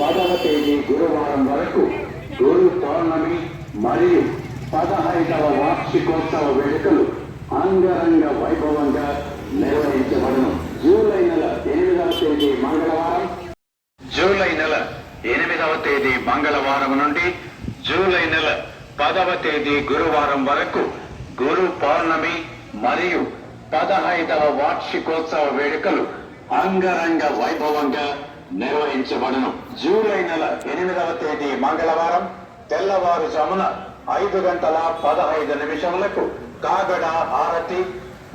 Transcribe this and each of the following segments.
పదవ తేదీ గురువారం వరకు గురు పౌర్ణమి మరియు పదహైదవ వార్షికోత్సవ వేడుకలు అంగరంగ వైభవంగా నిర్వహించబడను. జూలై నెల ఎనిమిదవ తేదీ మంగళవారం. జూలై నెల ఎనిమిదవ తేదీ మంగళవారం నుండి జూలై నెల పదవ తేదీ గురువారం వరకు గురు పౌర్ణమి మరియు పదహైదవ వార్షికోత్సవ వేడుకలు అంగరంగ వైభవంగా నిర్వహించబడను. జూలై నెల ఎనిమిదవ తేదీ మంగళవారం తెల్లవారుజామున ఐదు గంటల పదహైదు నిమిషములకు కాగడ హారతి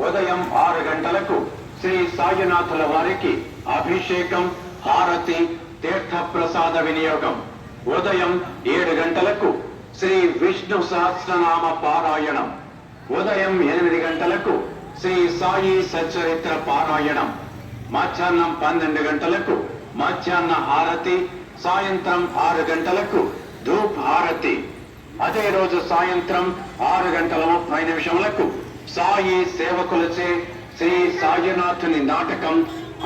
ఉదయం ఆరు గంటలకు శ్రీ సాయినాథుల వారికి అభిషేకం హారతి తీర్థ ప్రసాద వినియోగం. ఉదయం ఏడు గంటలకు శ్రీ విష్ణు సహస్రనామ పారాయణం. ఉదయం ఎనిమిది గంటలకు శ్రీ సాయి సచ్చరిత్ర పారాయణం. మధ్యాహ్నం పన్నెండు గంటలకు మధ్యాహ్న హారతి సాయంత్రం ఆరు గంటలకు ధూప్ హారతి. అదే రోజు సాయంత్రం ఆరు గంటల ముప్పై నిమిషములకు సాయి సేవకులచే శ్రీ సాయినాథుని నాటకం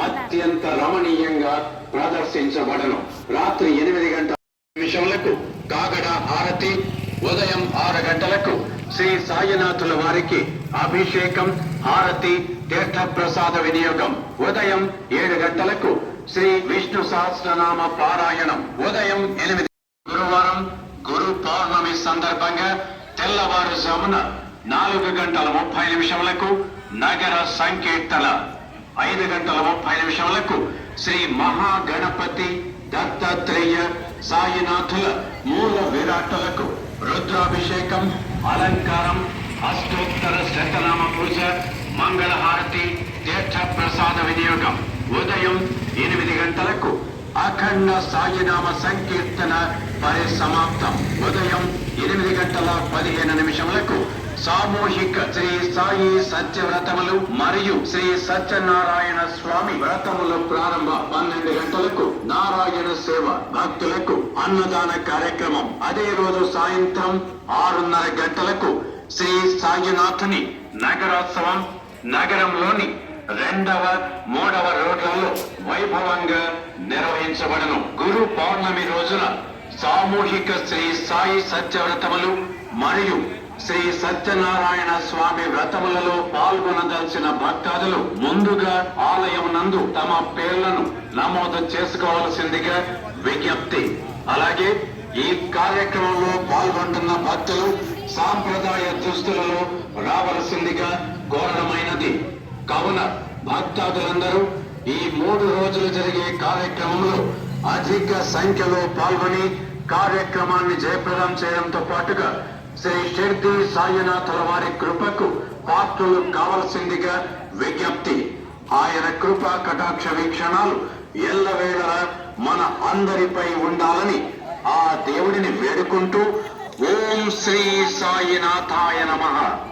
అత్యంత రమణీయంగా ప్రదర్శించబడను. రాత్రి ఎనిమిది గంటల నిమిషములకు కాగడ హారతి ఉదయం ఆరు గంటలకు శ్రీ సాయినాథుల వారికి అభిషేకం హారతి తీర్థప్రసాద వినియోగం. ఉదయం ఏడు గంటలకు శ్రీ విష్ణు సహస్రనామ పారాయణం. ఉదయం ఎనిమిది గురువారం గురు పౌర్ణమి సందర్భంగా తెల్లవారుజామున నాలుగు గంటల ముప్పై నిమిషములకు నగర సంకీర్తన. ఐదు గంటల ముప్పై నిమిషములకు శ్రీ మహాగణపతి దత్తాత్రేయ సాయినాథుల మూల విరాటులకు రుద్రాభిషేకం అలంకారం అష్టోత్తర శతనామ పూజ మంగళహారతి ఉదయం ఎనిమిది గంటలకు అఖండ సాయినామ సంకీర్తన పరిసమాప్తం. ఉదయం ఎనిమిది గంటల పదిహేను నిమిషములకు సామూహిక శ్రీ సాయి సత్యవ్రతములు మరియు శ్రీ సత్యనారాయణ స్వామి వ్రతములు ప్రారంభ పన్నెండు గంటలకు నారాయణ సేవ భక్తులకు అన్నదాన కార్యక్రమం. అదే రోజు సాయంత్రం ఆరున్నర గంటలకు శ్రీ సాయినాథుని నగరోత్సవం నగరంలోని రెండవ మూడవ రోడ్లలో వైభవంగా నిర్వహించబడను. గురు పౌర్ణమి రోజున సామూహిక శ్రీ సాయి సత్యవ్రతములు మరియు శ్రీ సత్యనారాయణ స్వామి వ్రతములలో పాల్గొనదలిచిన భక్తాదులు ముందుగా ఆలయం నందు తమ పేర్లను నమోదు చేసుకోవాల్సిందిగా విజ్ఞప్తి. అలాగే ఈ కార్యక్రమంలో పాల్గొంటున్న భక్తులు సాంప్రదాయ దుస్తులలో రావలసిందిగా కోరడమైనది. కావున భక్తాదులందరూ ఈ మూడు రోజులు జరిగే కార్యక్రమంలో అధిక సంఖ్యలో పాల్గొని కార్యక్రమాన్ని జయప్రదం చేయడంతో పాటుగా శ్రీ షిర్ది సాయినాథుల వారి కృపకు పాత్రలు కావలసిందిగా విజ్ఞప్తి. ఆయన కృప కటాక్ష వీక్షణాలు ఎల్లవేళలా మన అందరిపై ఉండాలని ఆ దేవుడిని వేడుకుంటూ ఓం శ్రీ సాయినాథాయ నమ.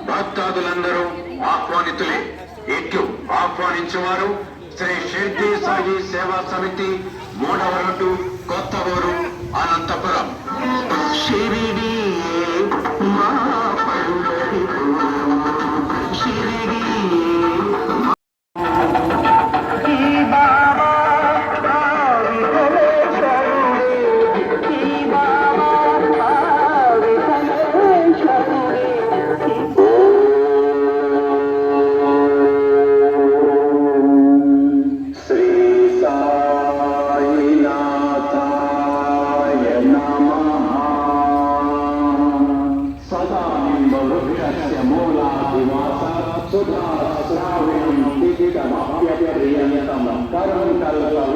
భక్తాదులందరూ ఆహ్వానితులే. ఇట్లు ఆహ్వానించేవారు? శ్రీ షిర్ది సాయి సేవా సమితి మూడవ రోడ్డు కొత్త అనంతపురం. Shirdi Carmen Calzador.